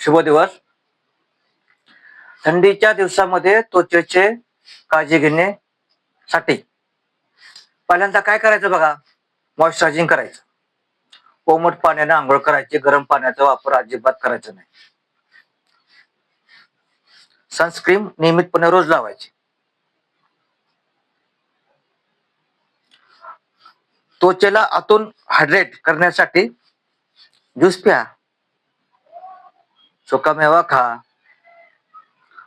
शुभ दिवस. थंडीच्या दिवसामध्ये त्वचेचे काळजी घेण्यासाठी पहिल्यांदा काय करायचं बघा? मॉइश्चरायझिंग करायचं. कोमट पाण्याने आंघोळ करायची गरम पाण्याचा वापर अजिबात करायचा नाही. सनस्क्रीन नियमितपणे रोज लावायची. त्वचेला आतून हायड्रेट करण्यासाठी ज्यूस प्या. सुकामेवा खा.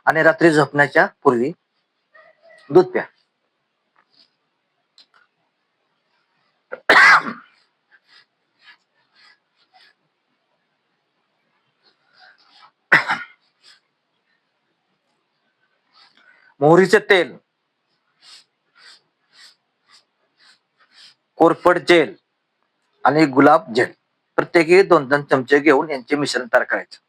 आणि रात्री झोपण्याच्या पूर्वी दूध प्या. मोहरीचे तेल. कोरफड जेल आणि गुलाब जेल. प्रत्येकी दोन दोन चमचे घेऊन यांचे मिश्रण तयार करायचं.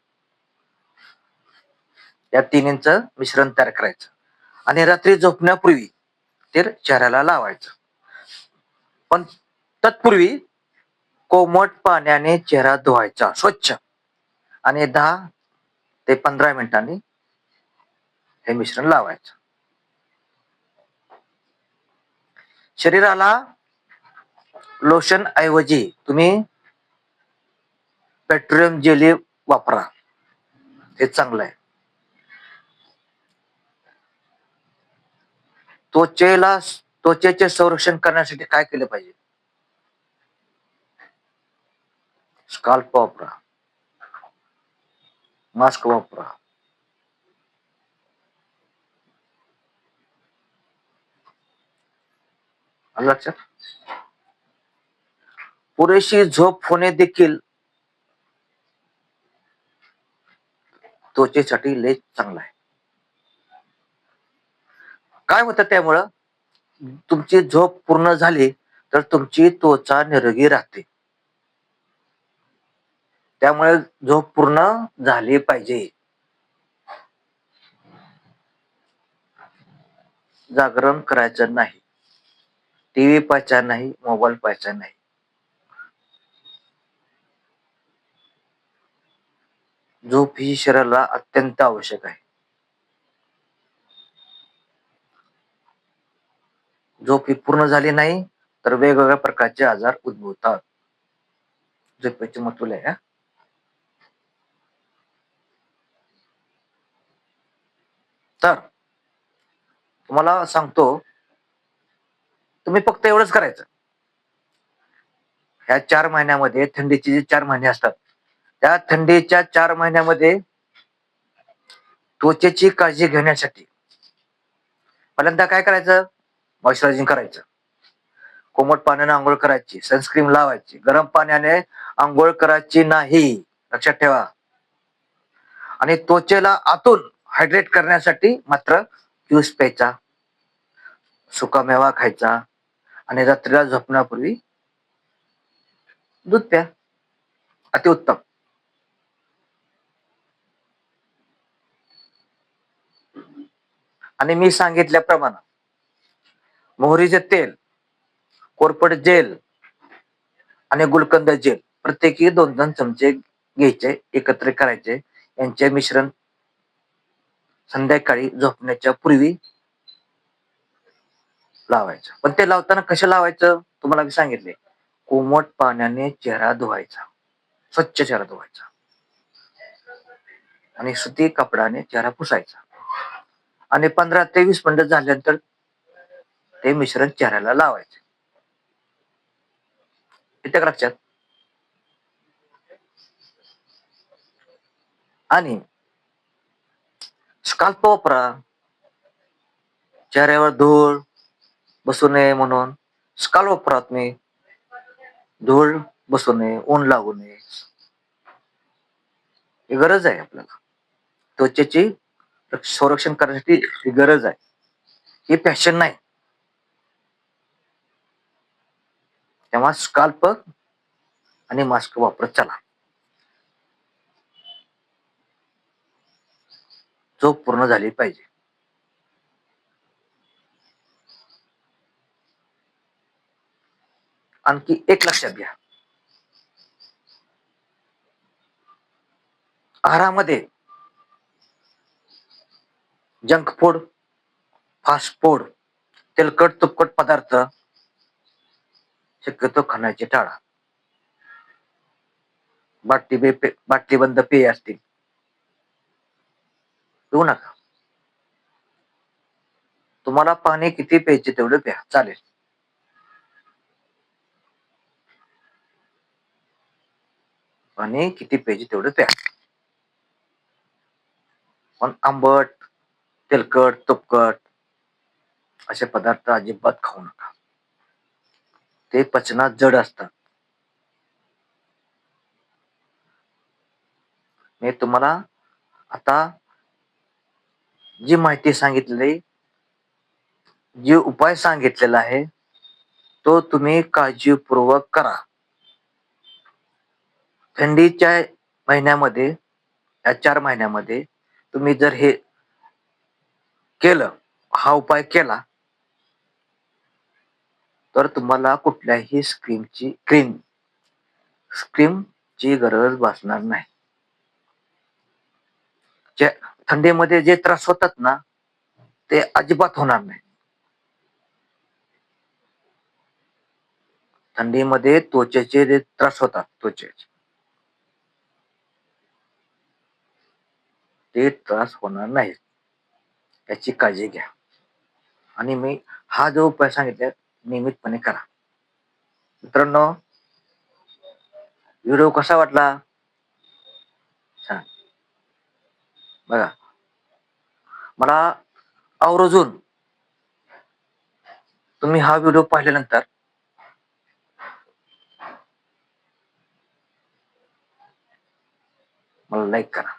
या तिन्हींचं मिश्रण तयार करायचं. आणि रात्री झोपण्यापूर्वी ते चेहऱ्याला लावायचं. पण तत्पूर्वी कोमट पाण्याने चेहरा धुवायचा स्वच्छ. आणि दहा ते पंधरा मिनिटांनी हे मिश्रण लावायचं. शरीराला लोशन ऐवजी तुम्ही पेट्रोलियम जेली वापरा. हे चांगलं आहे. त्वचेला त्वचेचे संरक्षण करण्यासाठी काय केलं पाहिजे? स्काल्प वापरा. मास्क वापरा. लक्षात? पुरेशी झोप होणे देखील त्वचेसाठी लय चांगला आहे. काय होतं त्यामुळं? तुमची झोप पूर्ण झाली तर तुमची त्वचा निरोगी राहते. त्यामुळे झोप पूर्ण झाली पाहिजे. जागरण करायचं नाही. टीव्ही पाहायचा नाही मोबाईल पाहायचा नाही. झोप ही शरीराला अत्यंत आवश्यक आहे. झोप ही पूर्ण झाली नाही तर वेगवेगळ्या प्रकारचे आजार उद्भवतात. झोपेचे महत्त्व आहे तर तुम्हाला सांगतो तुम्ही फक्त एवढंच करायचं. ह्या चार महिन्यामध्ये थंडीचे जे चार महिने असतात त्या थंडीच्या चार महिन्यामध्ये त्वचेची काळजी घेण्यासाठी पहिल्यांदा काय करायचं? मॉइश्चरायझिंग करायचं. कोमट पाण्याने आंघोळ करायची सनस्क्रीन लावायची गरम पाण्याने आंघोळ करायची नाही. लक्षात ठेवा. आणि त्वचेला आतून हायड्रेट करण्यासाठी मात्र ज्यूस प्यायचा. सुकामेवा खायचा. आणि रात्रीला झोपण्यापूर्वी दूध प्या. अतिउत्तम. आणि मी सांगितल्याप्रमाणे मोहरीचे तेल कोरपड जेल आणि गुलकंद जेल. प्रत्येकी दोन दोन चमचे घ्यायचे एकत्र करायचे. यांचे मिश्रण संध्याकाळी झोपण्याच्या पूर्वी लावायचं. पण ते लावताना कसं लावायचं? तुम्हाला मी सांगितले. कोमट पाण्याने चेहरा धुवायचा. स्वच्छ चेहरा धुवायचा. आणि सुती कपडाने चेहरा पुसायचा. आणि पंधरा ते वीस मिनिट झाल्यानंतर ते मिश्रण चेहऱ्याला लावायचे. येते का लक्षात? आणि स्काल्प वापरा. चेहऱ्यावर धूळ बसू नये म्हणून स्काल्प वापरा तुम्ही. धूळ बसू नये ऊन लागू नये. ही गरज आहे आपल्याला. त्वचेची संरक्षण करण्यासाठी ही गरज आहे. ही फॅशन नाही. तेव्हा स्काल्प आणि मास्क वापरत चला. झोप पूर्ण झाली पाहिजे. आणखी एक लक्षात घ्या. आहारामध्ये जंक फूड फास्ट फूड तेलकट तुपकट पदार्थ शक्यतो खाण्याचे टाळा. बाटली बे बाटली बाटलीबंद पेय असतील. पिऊ नका. तुम्हाला पाणी किती प्यायचे तेवढं प्या. चालेल. पाणी किती प्यायचे तेवढं प्या. पण आंबट तेलकट तुपकट असे पदार्थ अजिबात खाऊ नका. ते पचनात जड असतात. मी तुम्हाला आता जी माहिती सांगितली जे उपाय सांगितलेला आहे तो तुम्ही काळजीपूर्वक करा. थंडीच्या महिन्यामध्ये या चार महिन्यामध्ये तुम्ही जर हे केलं हा उपाय केला तर तुम्हाला कुठल्याही स्क्रीमची क्रीम स्क्रीमची गरज भासणार नाही. जे थंडीमध्ये जे त्रास होतात ना ते अजिबात होणार नाही. थंडीमध्ये त्वचेचे जे त्रास होतात त्वचेचे ते त्रास होणार नाहीत. याची काळजी घ्या. आणि मी हा जो उपाय सांगितला नियमितपणे करा. मित्रांनो व्हिडिओ कसा वाटला? छान. बघा. मला आवर्जून तुम्ही हा व्हिडिओ पाहिल्यानंतर मला लाईक करा.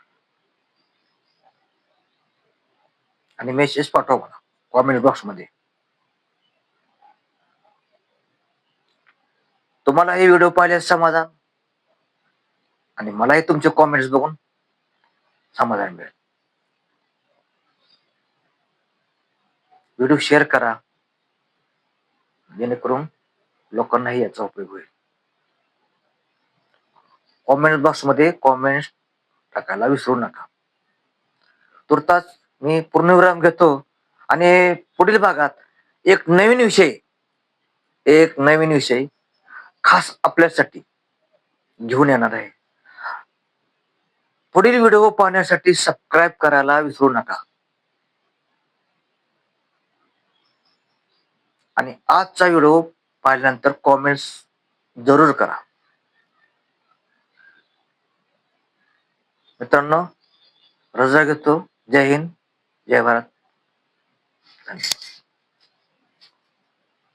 आणि मेसेज पाठवा मला कॉमेंट बॉक्समध्ये तुम्हाला हे व्हिडिओ पाहिल्यास समाधान. आणि मलाही तुमचे कॉमेंट्स बघून समाधान मिळेल. व्हिडिओ शेअर करा. जेणेकरून लोकांनाही याचा उपयोग होईल. कॉमेंट बॉक्समध्ये कॉमेंट्स टाकायला विसरू नका. तुर्तास मी पूर्णविराम घेतो. आणि पुढील भागात एक नवीन विषय एक नवीन विषय खास आपल्यासाठी घेऊन येणार आहे. पुढील व्हिडिओ पाहण्यासाठी सबस्क्राईब करायला विसरू नका. आणि आजचा व्हिडिओ पाहिल्यानंतर कॉमेंट्स जरूर करा. मित्रांनो रजा घेतो. जय हिंद. जय भारत. धन्यवाद.